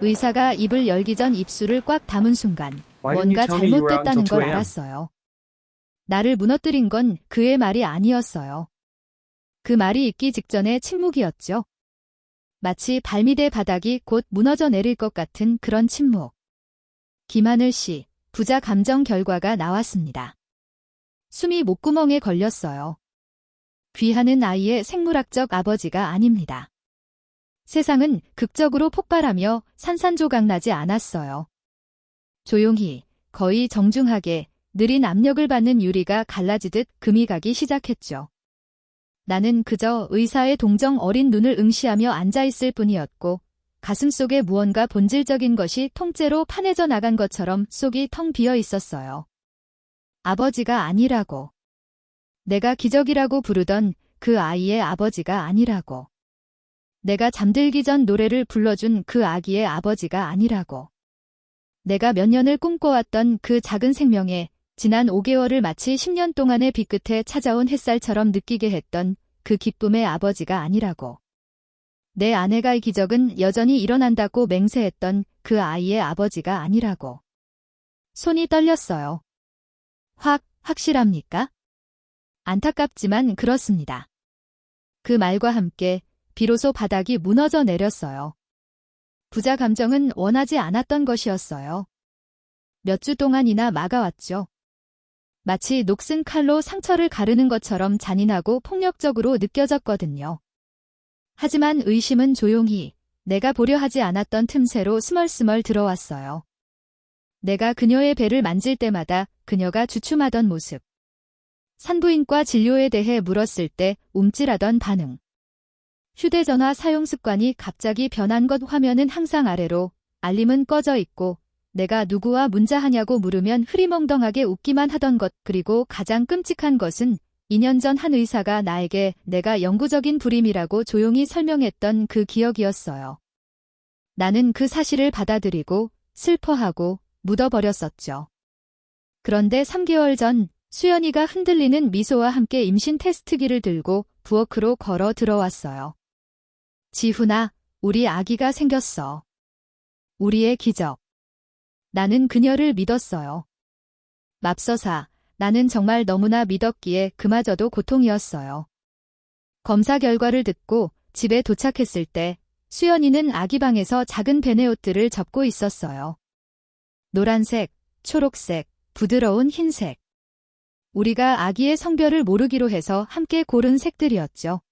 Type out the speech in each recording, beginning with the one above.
의사가 입을 열기 전 입술을 꽉 담은 순간 뭔가 잘못됐다는 걸2 a.m.? 알았어요. 나를 무너뜨린 건 그의 말이 아니었어요. 그 말이 있기 직전의 침묵이었죠. 마치 발밑의 바닥이 곧 무너져 내릴 것 같은 그런 침묵. 김하늘 씨, 부자 감정 결과가 나왔습니다. 숨이 목구멍에 걸렸어요. 귀하는 아이의 생물학적 아버지가 아닙니다. 세상은 극적으로 폭발하며 산산조각 나지 않았어요. 조용히, 거의 정중하게, 느린 압력을 받는 유리가 갈라지듯 금이 가기 시작했죠. 나는 그저 의사의 동정 어린 눈을 응시하며 앉아있을 뿐이었고, 가슴 속에 무언가 본질적인 것이 통째로 파내져 나간 것처럼 속이 텅 비어 있었어요. 아버지가 아니라고. 내가 기적이라고 부르던 그 아이의 아버지가 아니라고. 내가 잠들기 전 노래를 불러준 그 아기의 아버지가 아니라고. 내가 몇 년을 꿈꿔왔던 그 작은 생명에 지난 5개월을 마치 10년 동안의 빛 끝에 찾아온 햇살처럼 느끼게 했던 그 기쁨의 아버지가 아니라고. 내 아내가 이 기적은 여전히 일어난다고 맹세했던 그 아이의 아버지가 아니라고. 손이 떨렸어요. 확, 확실합니까? 안타깝지만 그렇습니다. 그 말과 함께 비로소 바닥이 무너져 내렸어요. 부자 감정은 원하지 않았던 것이었어요. 몇 주 동안이나 막아왔죠. 마치 녹슨 칼로 상처를 가르는 것처럼 잔인하고 폭력적으로 느껴졌거든요. 하지만 의심은 조용히 내가 보려 하지 않았던 틈새로 스멀스멀 들어왔어요. 내가 그녀의 배를 만질 때마다 그녀가 주춤하던 모습. 산부인과 진료에 대해 물었을 때 움찔하던 반응. 휴대전화 사용 습관이 갑자기 변한 것 화면은 항상 아래로, 알림은 꺼져 있고, 내가 누구와 문자하냐고 물으면 흐리멍덩하게 웃기만 하던 것 그리고 가장 끔찍한 것은 2년 전 한 의사가 나에게 내가 영구적인 불임이라고 조용히 설명했던 그 기억이었어요. 나는 그 사실을 받아들이고 슬퍼하고 묻어버렸었죠. 그런데 3개월 전 수연이가 흔들리는 미소와 함께 임신 테스트기를 들고 부엌으로 걸어 들어왔어요. 지훈아, 우리 아기가 생겼어. 우리의 기적. 나는 그녀를 믿었어요. 맙서사, 나는 정말 너무나 믿었기에 그마저도 고통이었어요. 검사 결과를 듣고 집에 도착했을 때 수연이는 아기 방에서 작은 베네 옷들을 접고 있었어요. 노란색, 초록색, 부드러운 흰색. 우리가 아기의 성별을 모르기로 해서 함께 고른 색들이었죠.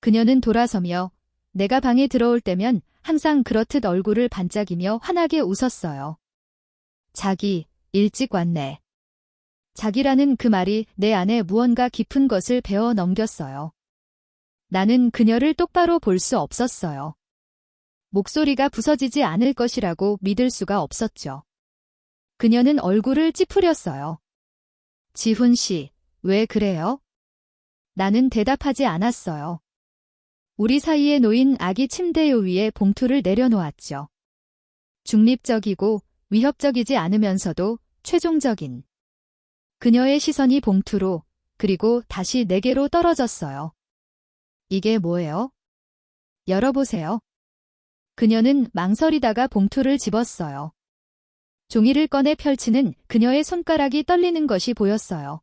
그녀는 돌아서며 내가 방에 들어올 때면 항상 그렇듯 얼굴을 반짝이며 환하게 웃었어요. 자기, 일찍 왔네. 자기라는 그 말이 내 안에 무언가 깊은 것을 베어 넘겼어요. 나는 그녀를 똑바로 볼 수 없었어요. 목소리가 부서지지 않을 것이라고 믿을 수가 없었죠. 그녀는 얼굴을 찌푸렸어요. 지훈 씨, 왜 그래요? 나는 대답하지 않았어요. 우리 사이에 놓인 아기 침대 위에 봉투를 내려놓았죠. 중립적이고 위협적이지 않으면서도 최종적인. 그녀의 시선이 봉투로 그리고 다시 내게로 떨어졌어요. 이게 뭐예요? 열어보세요. 그녀는 망설이다가 봉투를 집었어요. 종이를 꺼내 펼치는 그녀의 손가락이 떨리는 것이 보였어요.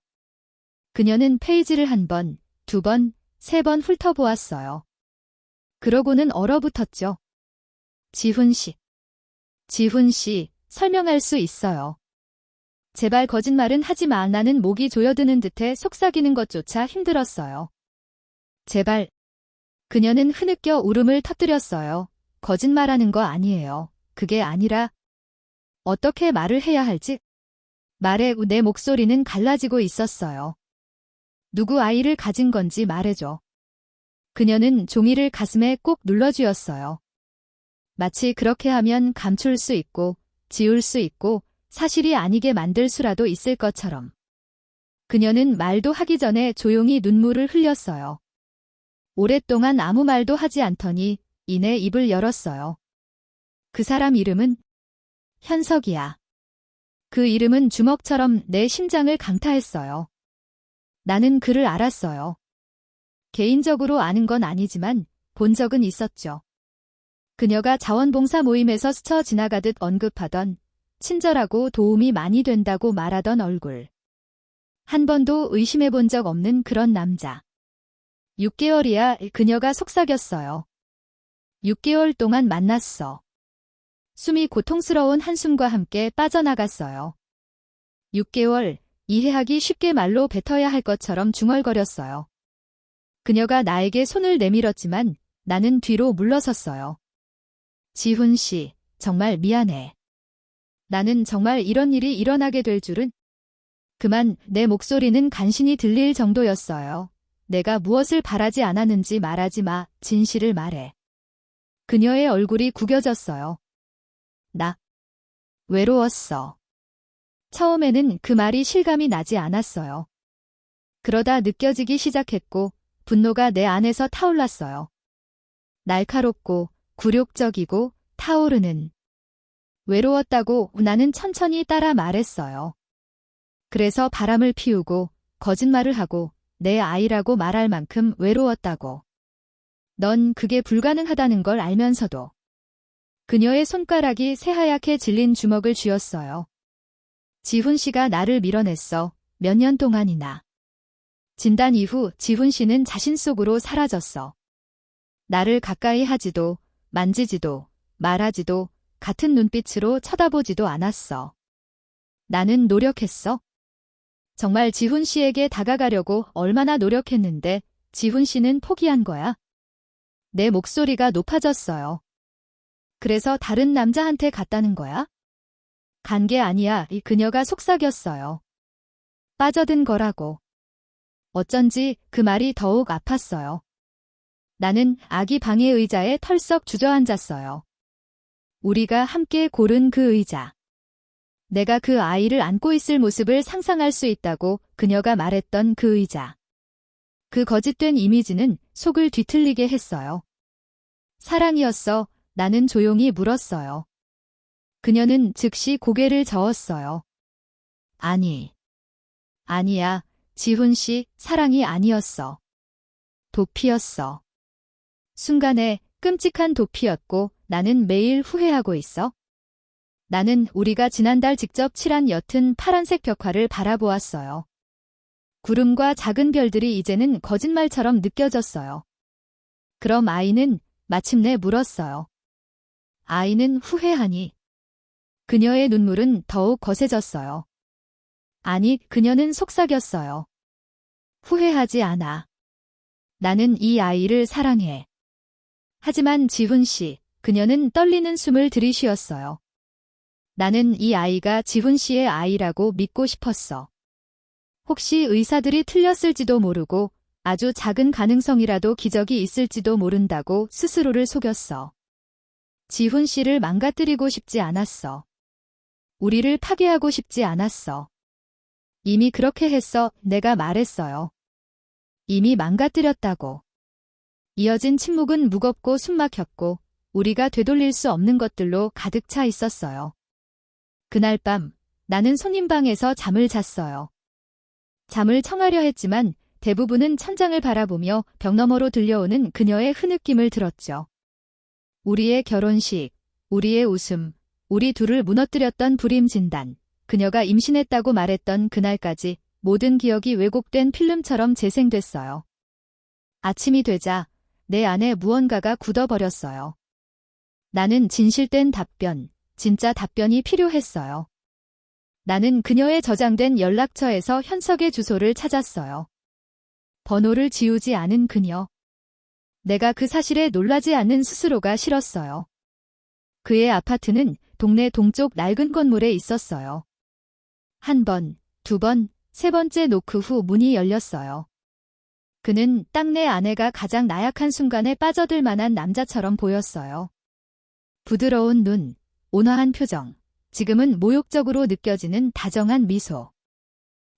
그녀는 페이지를 한 번, 두 번, 세 번 훑어보았어요. 그러고는 얼어붙었죠. 지훈 씨. 지훈 씨, 설명할 수 있어요. 제발 거짓말은 하지 마. 나는 목이 조여드는 듯해 속삭이는 것조차 힘들었어요. 제발. 그녀는 흐느껴 울음을 터뜨렸어요. 거짓말하는 거 아니에요. 그게 아니라 어떻게 말을 해야 할지 말에 내 목소리는 갈라지고 있었어요. 누구 아이를 가진 건지 말해줘. 그녀는 종이를 가슴에 꼭 눌러주었어요. 마치 그렇게 하면 감출 수 있고 지울 수 있고 사실이 아니게 만들 수라도 있을 것처럼. 그녀는 말도 하기 전에 조용히 눈물을 흘렸어요. 오랫동안 아무 말도 하지 않더니 이내 입을 열었어요. 그 사람 이름은 현석이야. 그 이름은 주먹처럼 내 심장을 강타했어요. 나는 그를 알았어요. 개인적으로 아는 건 아니지만 본 적은 있었죠. 그녀가 자원봉사 모임에서 스쳐 지나가듯 언급하던 친절하고 도움이 많이 된다고 말하던 얼굴. 한 번도 의심해 본 적 없는 그런 남자. 6개월이야 그녀가 속삭였어요. 6개월 동안 만났어. 숨이 고통스러운 한숨과 함께 빠져나갔어요. 6개월, 이해하기 쉽게 말로 뱉어야 할 것처럼 중얼거렸어요. 그녀가 나에게 손을 내밀었지만 나는 뒤로 물러섰어요. 지훈 씨, 정말 미안해. 나는 정말 이런 일이 일어나게 될 줄은 그만 내 목소리는 간신히 들릴 정도였어요. 내가 무엇을 바라지 않았는지 말하지 마. 진실을 말해. 그녀의 얼굴이 구겨졌어요. 나 외로웠어. 처음에는 그 말이 실감이 나지 않았어요. 그러다 느껴지기 시작했고 분노가 내 안에서 타올랐어요. 날카롭고 굴욕적이고 타오르는 외로웠다고 나는 천천히 따라 말했어요. 그래서 바람을 피우고 거짓말을 하고 내 아이라고 말할 만큼 외로웠다고. 넌 그게 불가능하다는 걸 알면서도. 그녀의 손가락이 새하얗게 질린 주먹을 쥐었어요. 지훈 씨가 나를 밀어냈어. 몇 년 동안이나. 진단 이후 지훈 씨는 자신 속으로 사라졌어. 나를 가까이 하지도, 만지지도, 말하지도, 같은 눈빛으로 쳐다보지도 않았어. 나는 노력했어. 정말 지훈 씨에게 다가가려고 얼마나 노력했는데 지훈 씨는 포기한 거야. 내 목소리가 높아졌어요. 그래서 다른 남자한테 갔다는 거야? 간 게 아니야. 이 그녀가 속삭였어요. 빠져든 거라고. 어쩐지 그 말이 더욱 아팠어요. 나는 아기 방해 의자에 털썩 주저앉았어요. 우리가 함께 고른 그 의자. 내가 그 아이를 안고 있을 모습을 상상할 수 있다고 그녀가 말했던 그 의자. 그 거짓된 이미지는 속을 뒤틀리게 했어요. 사랑이었어. 나는 조용히 물었어요. 그녀는 즉시 고개를 저었어요. 아니. 아니야. 지훈 씨, 사랑이 아니었어. 도피였어. 순간에 끔찍한 도피였고 나는 매일 후회하고 있어. 나는 우리가 지난달 직접 칠한 옅은 파란색 벽화를 바라보았어요. 구름과 작은 별들이 이제는 거짓말처럼 느껴졌어요. 그럼 아이는 마침내 물었어요. 아이는 후회하니. 그녀의 눈물은 더욱 거세졌어요. 아니, 그녀는 속삭였어요. 후회하지 않아. 나는 이 아이를 사랑해. 하지만 지훈 씨, 그녀는 떨리는 숨을 들이쉬었어요. 나는 이 아이가 지훈 씨의 아이라고 믿고 싶었어. 혹시 의사들이 틀렸을지도 모르고 아주 작은 가능성이라도 기적이 있을지도 모른다고 스스로를 속였어. 지훈 씨를 망가뜨리고 싶지 않았어. 우리를 파괴하고 싶지 않았어. 이미 그렇게 했어 내가 말했어요. 이미 망가뜨렸다고. 이어진 침묵은 무겁고 숨막혔고 우리가 되돌릴 수 없는 것들로 가득 차 있었어요. 그날 밤 나는 손님 방에서 잠을 잤어요. 잠을 청하려 했지만 대부분은 천장을 바라보며 벽 너머로 들려오는 그녀의 흐느낌을 들었죠. 우리의 결혼식, 우리의 웃음, 우리 둘을 무너뜨렸던 불임 진단, 그녀가 임신했다고 말했던 그날까지 모든 기억이 왜곡된 필름처럼 재생됐어요. 아침이 되자 내 안에 무언가가 굳어버렸어요. 나는 진실된 답변, 진짜 답변이 필요했어요. 나는 그녀의 저장된 연락처에서 현석의 주소를 찾았어요. 번호를 지우지 않은 그녀. 내가 그 사실에 놀라지 않는 스스로가 싫었어요. 그의 아파트는 동네 동쪽 낡은 건물에 있었어요. 한 번, 두 번, 세 번째 노크 후 문이 열렸어요. 그는 딱내 아내가 가장 나약한 순간에 빠져들 만한 남자처럼 보였어요. 부드러운 눈, 온화한 표정, 지금은 모욕적으로 느껴지는 다정한 미소.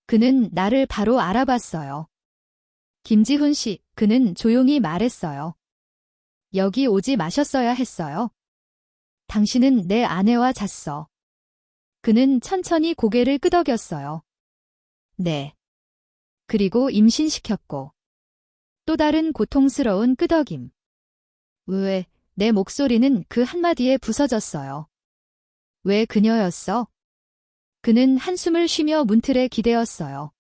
그는 나를 바로 알아봤어요. 김지훈 씨, 그는 조용히 말했어요. 여기 오지 마셨어야 했어요. 당신은 내 아내와 잤어. 그는 천천히 고개를 끄덕였어요. 네. 그리고 임신시켰고. 또 다른 고통스러운 끄덕임. 왜, 내 목소리는 그 한마디에 부서졌어요. 왜 그녀였어? 그는 한숨을 쉬며 문틀에 기대었어요.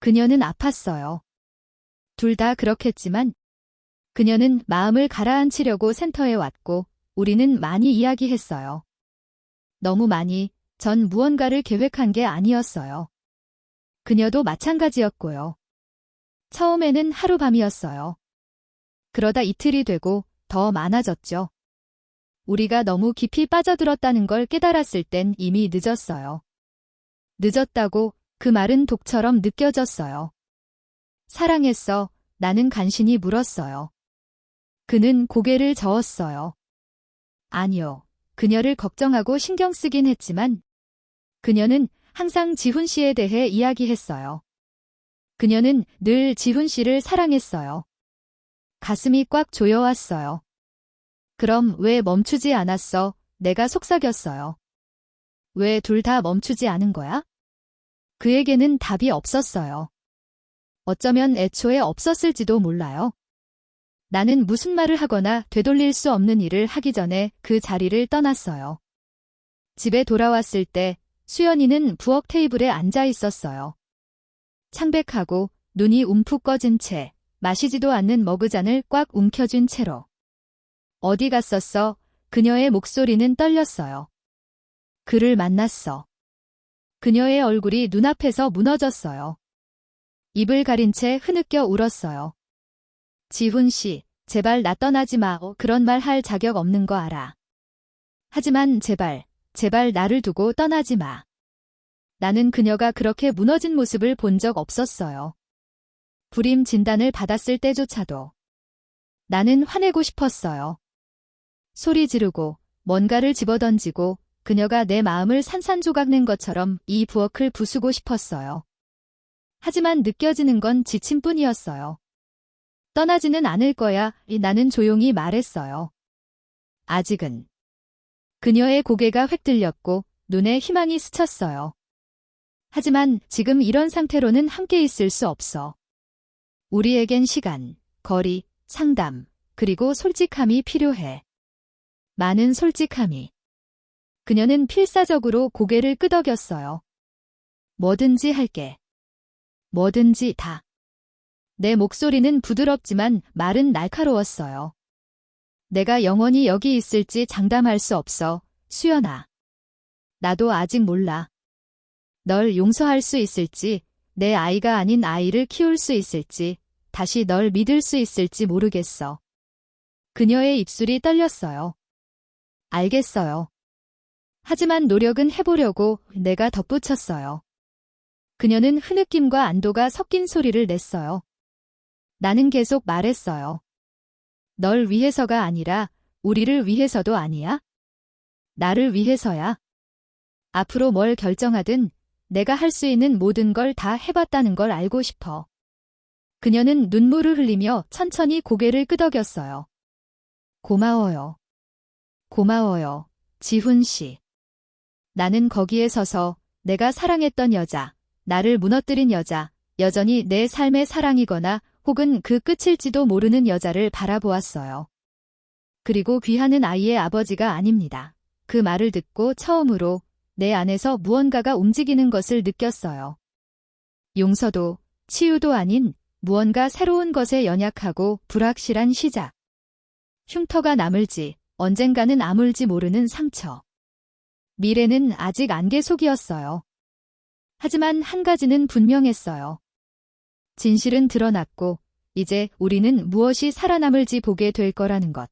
그녀는 아팠어요. 둘 다 그렇겠지만 그녀는 마음을 가라앉히려고 센터에 왔고 우리는 많이 이야기했어요. 너무 많이 전 무언가를 계획한 게 아니었어요. 그녀도 마찬가지였고요. 처음에는 하루밤이었어요. 그러다 이틀이 되고 더 많아졌죠. 우리가 너무 깊이 빠져들었다는 걸 깨달았을 땐 이미 늦었어요. 늦었다고 그 말은 독처럼 느껴졌어요. 사랑했어. 나는 간신히 물었어요. 그는 고개를 저었어요. 아니요. 그녀를 걱정하고 신경 쓰긴 했지만 그녀는 항상 지훈 씨에 대해 이야기했어요. 그녀는 늘 지훈 씨를 사랑했어요. 가슴이 꽉 조여왔어요. 그럼 왜 멈추지 않았어? 내가 속삭였어요. 왜 둘 다 멈추지 않은 거야? 그에게는 답이 없었어요. 어쩌면 애초에 없었을지도 몰라요. 나는 무슨 말을 하거나 되돌릴 수 없는 일을 하기 전에 그 자리를 떠났어요. 집에 돌아왔을 때 수연이는 부엌 테이블에 앉아 있었어요. 창백하고 눈이 움푹 꺼진 채 마시지도 않는 머그잔을 꽉 움켜쥔 채로. 어디 갔었어? 그녀의 목소리는 떨렸어요. 그를 만났어. 그녀의 얼굴이 눈앞에서 무너졌어요. 입을 가린 채 흐느껴 울었어요. 지훈 씨, 제발 나 떠나지 마. 어, 그런 말 할 자격 없는 거 알아. 하지만 제발, 제발 나를 두고 떠나지 마. 나는 그녀가 그렇게 무너진 모습을 본 적 없었어요. 불임 진단을 받았을 때조차도. 나는 화내고 싶었어요. 소리 지르고 뭔가를 집어던지고 그녀가 내 마음을 산산조각 낸 것처럼 이 부엌을 부수고 싶었어요. 하지만 느껴지는 건 지침뿐이었어요. 떠나지는 않을 거야. 이 나는 조용히 말했어요. 아직은. 그녀의 고개가 획 들렸고 눈에 희망이 스쳤어요. 하지만 지금 이런 상태로는 함께 있을 수 없어. 우리에겐 시간, 거리, 상담, 그리고 솔직함이 필요해. 많은 솔직함이. 그녀는 필사적으로 고개를 끄덕였어요. 뭐든지 할게. 뭐든지 다. 내 목소리는 부드럽지만 말은 날카로웠어요. 내가 영원히 여기 있을지 장담할 수 없어, 수연아. 나도 아직 몰라. 널 용서할 수 있을지, 내 아이가 아닌 아이를 키울 수 있을지, 다시 널 믿을 수 있을지 모르겠어. 그녀의 입술이 떨렸어요. 알겠어요. 하지만 노력은 해보려고 내가 덧붙였어요. 그녀는 흐느낌과 안도가 섞인 소리를 냈어요. 나는 계속 말했어요. 널 위해서가 아니라 우리를 위해서도 아니야? 나를 위해서야. 앞으로 뭘 결정하든 내가 할 수 있는 모든 걸 다 해봤다는 걸 알고 싶어. 그녀는 눈물을 흘리며 천천히 고개를 끄덕였어요. 고마워요. 고마워요. 지훈 씨. 나는 거기에 서서 내가 사랑했던 여자, 나를 무너뜨린 여자, 여전히 내 삶의 사랑이거나 혹은 그 끝일지도 모르는 여자를 바라보았어요. 그리고 귀하는 아이의 아버지가 아닙니다. 그 말을 듣고 처음으로 내 안에서 무언가가 움직이는 것을 느꼈어요. 용서도 치유도 아닌 무언가 새로운 것에 연약하고 불확실한 시작. 흉터가 남을지 언젠가는 아물지 모르는 상처. 미래는 아직 안개 속이었어요. 하지만 한 가지는 분명했어요. 진실은 드러났고 이제 우리는 무엇이 살아남을지 보게 될 거라는 것.